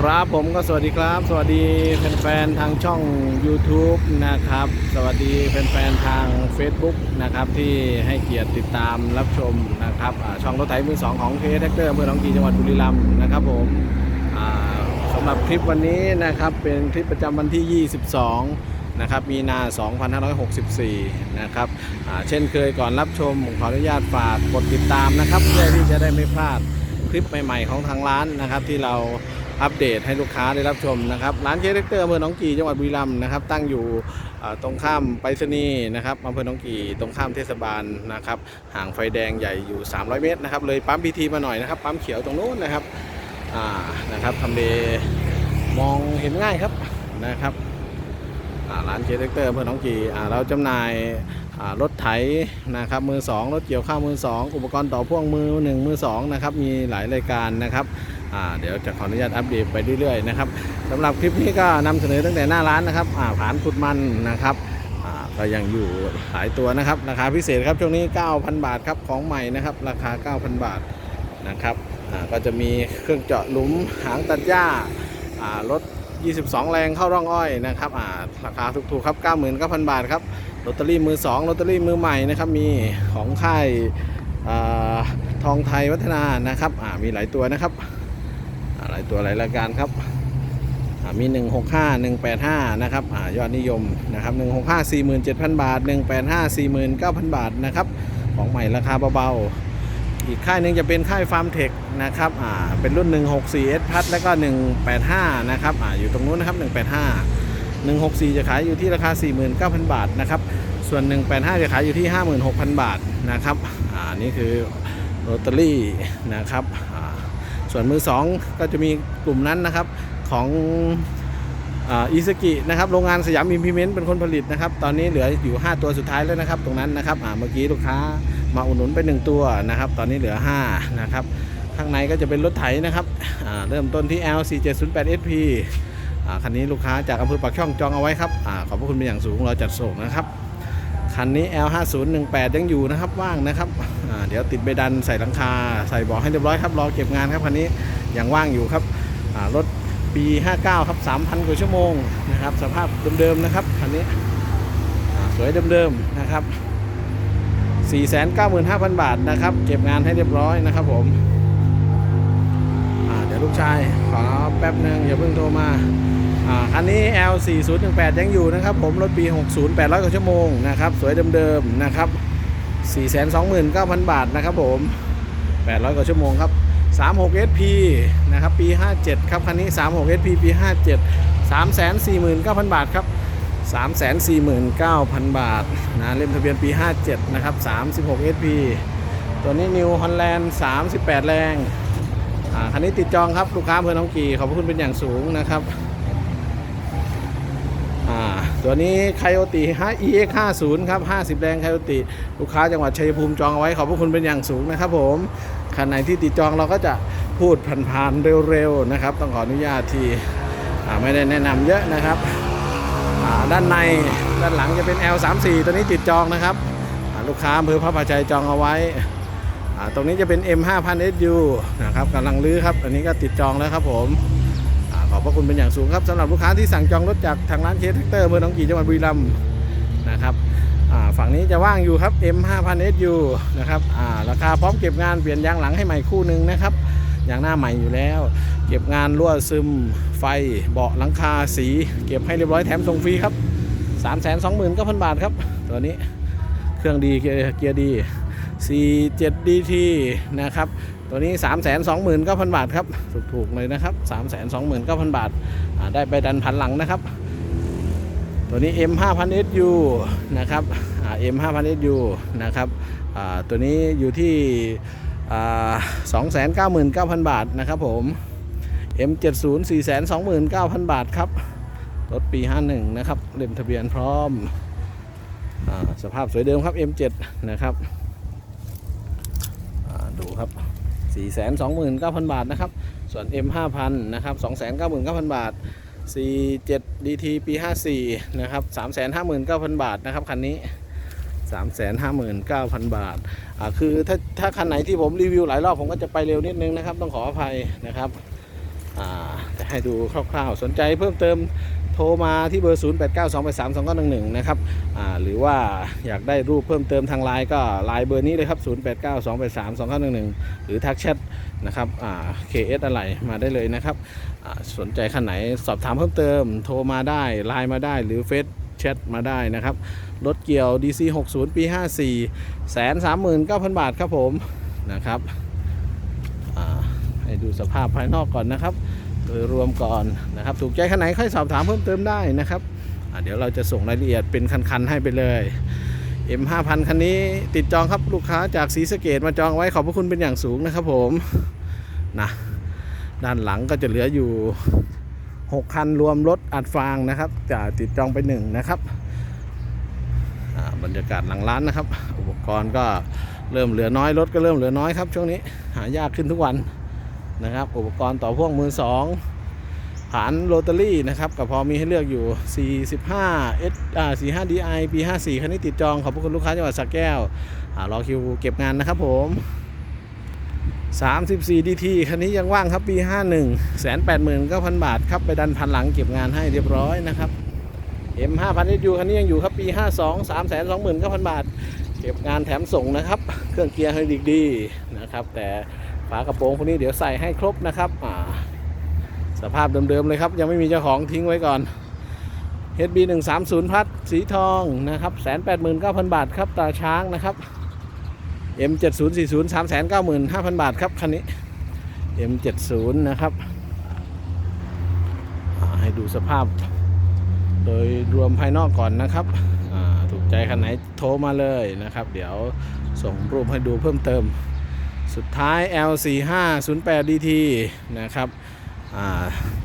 ครับผมก็สวัสดีครับ สวัสดีแฟนๆทางช่อง YouTube นะครับ สวัสดีแฟนๆทาง Facebook นะครับที่ให้เกียรติติดตามรับชมนะครับช่องรถไถมือสองของเคแท็กเตอร์อำเภอหนองกีจังหวัดบุรีรัมย์นะครับผมสำหรับคลิปวันนี้นะครับเป็นคลิปประจำวันที่ 22 นะครับมีนา 2564 นะครับอ่าเช่นเคยก่อนรับชมขออนุญาตฝากกดติดตามนะครับเพื่อที่จะได้ไม่พลาดคลิปใหม่ ๆ ของทางร้านนะครับที่เรา อัปเดตให้ลูกค้าได้รับชมนะครับร้านเคเล็กเตอร์อำเภอหนองกี่จังหวัดบุรีรัมย์นะครับตั้งอยู่ตรงข้ามไปรษณีย์นะครับอำเภอหนองกี่ตรงข้ามเทศบาลนะครับห่างไฟแดงใหญ่อยู่ 300 เมตรนะครับเลยปั๊มพีทีมาหน่อยนะครับปั๊มเขียวตรงนู้นนะครับอ่านะครับทำเลมองเห็นง่ายครับนะครับร้านเคเล็กเตอร์อำเภอหนองกี่เราจำหน่าย รถไถนะครับมือสองรถเกี่ยวข้าวมือสองอุปกรณ์ต่อพ่วงมือหนึ่งมือสองนะครับมีหลายรายการนะครับเดี๋ยวจะขออนุญาตอัปเดตไปเรื่อยๆนะครับสำหรับคลิปนี้ก็นำเสนอตั้งแต่หน้าร้านนะครับอ่านขุดมันนะครับก็ยังอยู่หลายตัวนะครับราคาพิเศษครับช่วงนี้ 9,000 บาทครับของใหม่นะครับราคา 9,000 บาทนะครับก็จะมีเครื่องเจาะหลุมหางตัดหญ้าอ่ารถ 22 แรงเข้าร่องอ้อยนะครับราคาถูกๆครับ 99,000 บาทครับ ลอตเตอรี่มือ2ลอตเตอรี่มือใหม่นะครับ มีของค่ายาทองไทยวัฒนานะครับมีหลายตัวนะครับหลายตัวหลายรายการครับอ่ามี 165 185 นะครับอยอดนิยมนะครับ 165 47,000 บาท 185 49,000 บาทนะครับ ของใหม่ราคาเบาๆ อีกค่ายหนึ่งจะเป็นค่ายฟาร์มเทคนะครับเป็นรุ่น 164S พัดแล้วก็ 185 นะครับออยู่ตรงนู้นนะครับ 185 164 จะขายอยู่ที่ราคา 49,000 บาทนะครับ ส่วน 185 จะขายอยู่ที่ 56,000 บาทนะครับอ่านี่คือโรตารี่นะครับอ่าส่วนมือ 2 ก็จะมีกลุ่มนั้นนะครับของอิสกินะครับโรงงานสยามอิมพิเมนต์เป็นคนผลิตนะครับ ตอนนี้เหลืออยู่ 5 ตัวสุดท้ายแล้วนะครับ ตรงนั้นนะครับอ่าเมื่อกี้ลูกค้ามาอุดหนุนไป 1 ตัวนะครับ ตอนนี้เหลือ 5 นะครับ ข้างในก็จะเป็นรถไถนะครับอ่าเริ่มต้นที่ L4708SP คันนี้ลูกค้าจากอำเภอปากช่องจองเอาไว้ครับอขอบพระคุณเป็นอย่างสูงเราจัดส่งนะครับ คันนี้ L5018 ยังอยู่นะครับว่างนะครับ เดี๋ยวติดใบดันใส่หลังคา ใส่เบาะให้เรียบร้อยครับรอเก็บงานครับคันนี้ยังว่างอยู่ครับรถปี 59 ครับ 3,000 กว่าชั่วโมงนะครับ สภาพเดิมๆนะครับคันนี้สวยเดิมๆนะครับ 495,000 บาทนะครับ เก็บงานให้เรียบร้อยนะครับผม เดี๋ยวลูกชายขอแป๊บหนึ่งอย่าเพิ่งโทรมา อันนี้ L4018 ยังอยู่นะครับ ผมรถปี 60 800กว่าชั่วโมงนะครับ สวยเดิมๆนะครับ 429,000 บาทนะครับผม 800กว่าชั่วโมงครับ 36 SP นะครับปี 57 ครับคันนี้ 36 SP ปี 57 349,000 บาทครับ 349,000 บาทนะเล่มทะเบียนปี 57 นะครับ 36 SP ตัวนี้ New Holland 38 แรงอ่าคันนี้ติดจองครับลูกค้าอำเภอหน้องกีขอบคุณเป็นอย่างสูงนะครับ อ่าตัวนี้ไคโอติ EX 50ครับ 50 แรงไคโอติลูกค้าจังหวัดชัยภูมิจองเอาไว้ขอบพระคุณเป็นอย่างสูงนะครับผมคันไหนที่ติดจองเราก็จะพูดผ่านๆเร็วๆนะครับ ต้องขออนุญาตที่ไม่ได้แนะนำเยอะนะครับด้านในด้านหลังจะเป็น L34 ตัวนี้ติดจองนะครับลูกค้าอำเภอพระพาชัยจองเอาไว้ตรงนี้จะเป็น M5000SU นะครับกำลังรื้อครับ อันนี้ก็ติดจองแล้วครับผม ขอบพระคุณเป็นอย่างสูงครับสำหรับลูกค้าที่สั่งจองรถจากทางร้านเคสแท็กเตอร์เมืองหนองกี่จังหวัดบุรีรัมย์นะครับฝั่งนี้จะว่างอยู่ครับ M5000SU นะครับราคาพร้อมเก็บงานเปลี่ยนยางหลังให้ใหม่คู่หนึ่งนะครับยางหน้าใหม่อยู่แล้ว เก็บงานรั่วซึมไฟเบาะหลังคาสี เก็บให้เรียบร้อยแถมส่งฟรีครับ 3 2 9 0 0 0 บาทครับ ตัวนี้เครื่องดีเกียร์ดี 47 DT นะครับ ตัวนี้ 3 2 9 0 0 0 บาทครับ ถูกๆเลยนะครับ 3 2 9 0 0 0 บาท ได้ไปดันพันหลังนะครับ ตัวนี้ M 5 0 0 0 SU นะครับ M 5 0 0 0 SU นะครับตัวนี้อยู่ที่ 299,000 บาทนะครับผม M70 429,000 บาทครับ รถปี 51 นะครับ เล่มทะเบียนพร้อมอสภาพสวยเดิมครับ M7 นะครับ ดูครับ 429,000 บาทนะครับ ส่วน M5000 นะครับ299,000 บาท 47 DT ปี 54 นะครับ 359,000 บาทนะครับ คันนี้ 359,000 บาท อ่า คือถ้าถ้าคันไหนที่ผมรีวิวหลายรอบ ผมก็จะไปเร็วนิดนึงนะครับ ต้องขออภัยนะครับ อ่า จะให้ดูคร่าวๆ สนใจเพิ่มเติม โทรมาที่เบอร์ 0 8 9 2 8 3 2 9 1 1 นะครับหรือว่าอยากได้รูปเพิ่มเติมทางไลน์ก็ไลน์เบอร์นี้เลยครับ 0 8 9 2 8 3 2 9 1 1 หรือทักแชทนะครับอ่า KS อะไรมาได้เลยนะครับสนใจคันไหนสอบถามเพิ่มเติม โทรมาได้ไลน์มาได้หรือเฟซแชทมาได้นะครับ รถเกี่ยว DC 60 ปี 54แสน39,000 บาทครับผมนะครับให้ดูสภาพภายนอกก่อนนะครับ โดยรวมก่อนนะครับ ถูกใจคันไหนค่อยสอบถามเพิ่มเติมได้นะครับเดี๋ยวเราจะส่งรายละเอียดเป็นคันๆให้ไปเลย M5000 คันนี้ติดจองครับลูกค้าจากศรีสเกดมาจองไว้ขอบพระคุณเป็นอย่างสูงนะครับผมนะด้านหลังก็จะเหลืออยู่ 6 คันรวมรถอัดฟางนะครับจะติดจองไปหนึ่งนะครับบรรยากาศหลังร้านนะครับ อุปกรณ์ก็เริ่มเหลือน้อยรถก็เริ่มเหลือน้อยครับ ช่วงนี้หายากขึ้นทุกวัน นะครับ อุปกรณ์ต่อพ่วงมือสองผานโรตารี่นะครับก็พอมีให้เลือกอยู่ 45 S อ่า45 DI ปี 54 คันนี้ติดจอง ขอบคุณลูกค้าจังหวัดสระแก้วอรอคิวเก็บงานนะครับผม 34 DT คันนี้ยังว่างครับปี 51แสน89,000 บาทครับ ไปดันพันหลังเก็บงานให้เรียบร้อยนะครับ M 5,000 SU คันนี้ยังอยู่ครับปี 52 3 29,000 บาท เก็บงานแถมส่งนะครับ เครื่องเกียร์ไฮดริกดีนะครับแต่ ฝากระโปรงพวกนี้เดี๋ยวใส่ให้ครบนะครับอ่าสภาพเดิมๆเลยครับ ยังไม่มีเจ้าของทิ้งไว้ก่อน HB 1 3 0พัดสีทองนะครับแสนแปดหมื่นเก้าพันบาทครับตาช้างนะครับ M 7 0 4 0 3 9 5 0 0 0 บาทครับคันนี้ M 7 0นะครับให้ดูสภาพ โดยรวมภายนอกก่อนนะครับถูกใจคันไหนโทรมาเลยนะครับ เดี๋ยวส่งรูปให้ดูเพิ่มเติม สุดท้าย L4508 DT นะครับ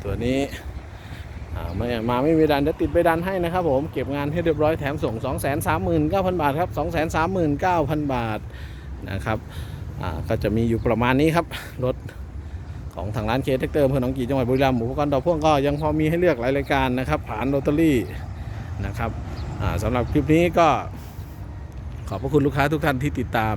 ตัวนี้อ่าไม่มาไม่มีดันเดี๋ยวติดไปดันให้นะครับผม เก็บงานให้เรียบร้อยแถมส่ง 239,000 บาทครับ 239,000 บาทนะครับก็จะมีอยู่ประมาณนี้ครับ รถของทางร้านเคสเทคเตอร์เพื่อนหนองกีจังหวัดบุรีรัมย์อุปกรณ์ต่อพ่วงก็ยังพอมีให้เลือกหลายรายการนะครับ ผ่านโรตารี่นะครับสำหรับคลิปนี้ก็ขอบพระคุณลูกค้าทุกท่านที่ติดตาม